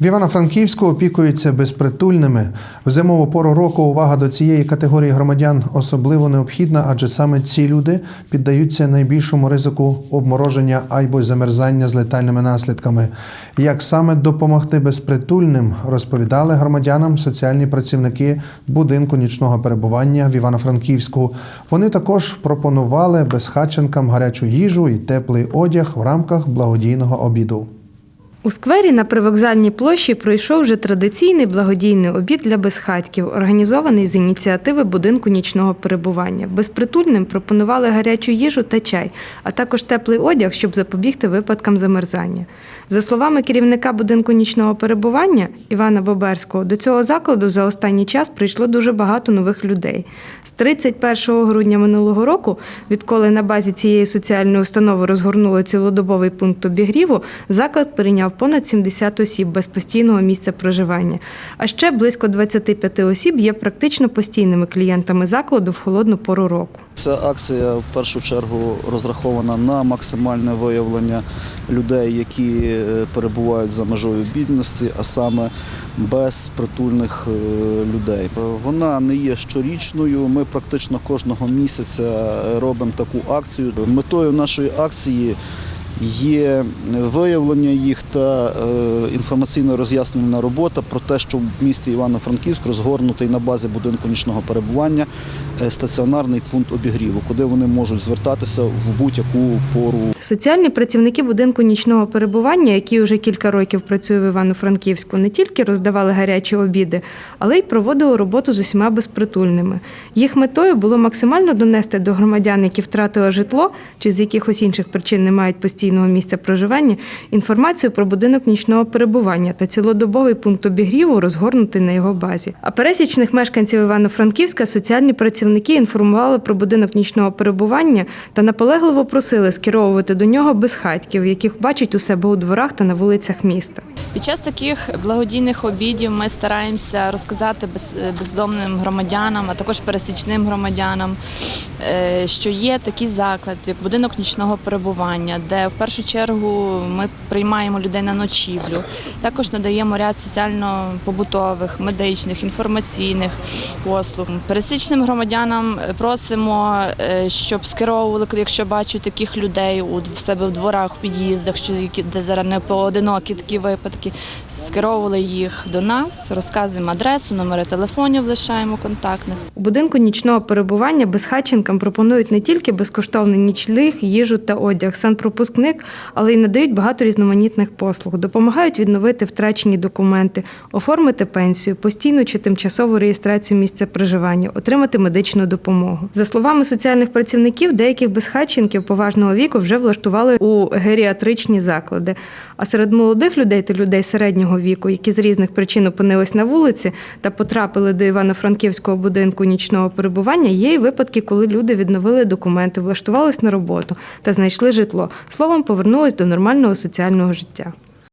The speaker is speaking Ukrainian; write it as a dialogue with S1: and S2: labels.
S1: В Івано-Франківську опікуються безпритульними. В зимову пору року увага до цієї категорії громадян особливо необхідна, адже саме ці люди піддаються найбільшому ризику обмороження або замерзання з летальними наслідками. Як саме допомогти безпритульним, розповідали громадянам соціальні працівники будинку нічного перебування в Івано-Франківську. Вони також пропонували безхатченкам гарячу їжу і теплий одяг в рамках благодійного обіду.
S2: У сквері на привокзальній площі пройшов вже традиційний благодійний обід для безхатьків, організований з ініціативи будинку нічного перебування. Безпритульним пропонували гарячу їжу та чай, а також теплий одяг, щоб запобігти випадкам замерзання. За словами керівника будинку нічного перебування Івана Боберського, до цього закладу за останній час прийшло дуже багато нових людей. З 31 грудня минулого року, відколи на базі цієї соціальної установи розгорнули цілодобовий пункт обігріву, заклад прийняв понад 70 осіб без постійного місця проживання. А ще близько 25 осіб є практично постійними клієнтами закладу в холодну пору року.
S3: Ця акція в першу чергу розрахована на максимальне виявлення людей, які е, перебувають за межою бідності, а саме безпритульних е, людей. Е, Вона не є щорічною. Ми практично кожного місяця робимо таку акцію. Метою нашої акції є виявлення їх та е, інформаційно роз'яснювальна робота про те, що в місті Івано-Франківськ розгорнутий на базі будинку нічного перебування е, стаціонарний пункт обігріву, куди вони можуть звертатися в будь-яку пору
S2: Соціальні працівники будинку нічного перебування, які вже кілька років працюють в Івано-Франківську, не тільки роздавали гарячі обіди, але й проводили роботу з усіма безпритульними. Їх метою було максимально донести до громадян, які втратили житло чи з якихось інших причин не мають постійного місця проживання, інформацію про будинок нічного перебування та цілодобовий пункт обігріву, розгорнутий на його базі. А пересічних мешканців Івано-Франківська соціальні працівники інформували про будинок нічного перебування та наполегливо просили скеровувати до нього безхатьків, яких бачать у себе у дворах та на вулицях міста.
S4: Під час таких благодійних обідів ми стараємося розказати без- бездомним громадянам, а також пересічним громадянам, е, що є такий заклад, як будинок нічного перебування, де в першу чергу ми приймаємо людей на ночівлю. Також надаємо ряд соціально-побутових, медичних, інформаційних послуг. Пересічним громадянам просимо, е, щоб скеровували, якщо бачать таких людей у себе в дворах, в під'їздах, що де зараз не поодинокі такі випадки, скеровували їх до нас, розказуємо адресу, номери телефонів, лишаємо контактних.
S2: У будинку нічного перебування безхатченкам пропонують не тільки безкоштовний нічліг, їжу та одяг, санпропускник, але й надають багато різноманітних послуг, допомагають відновити втрачені документи, оформити пенсію, постійну чи тимчасову реєстрацію місця проживання, отримати медичну допомогу. За словами соціальних працівників, деяких безхатченків поважного віку вже влаштували у геріатричні заклади. А серед молодих людей та людей середнього віку, які з різних причин опинились на вулиці та потрапили до Івано-Франківського будинку нічного перебування, є й випадки, коли люди відновили документи, влаштувались на роботу та знайшли житло. Словом, повернулась до нормального соціального життя.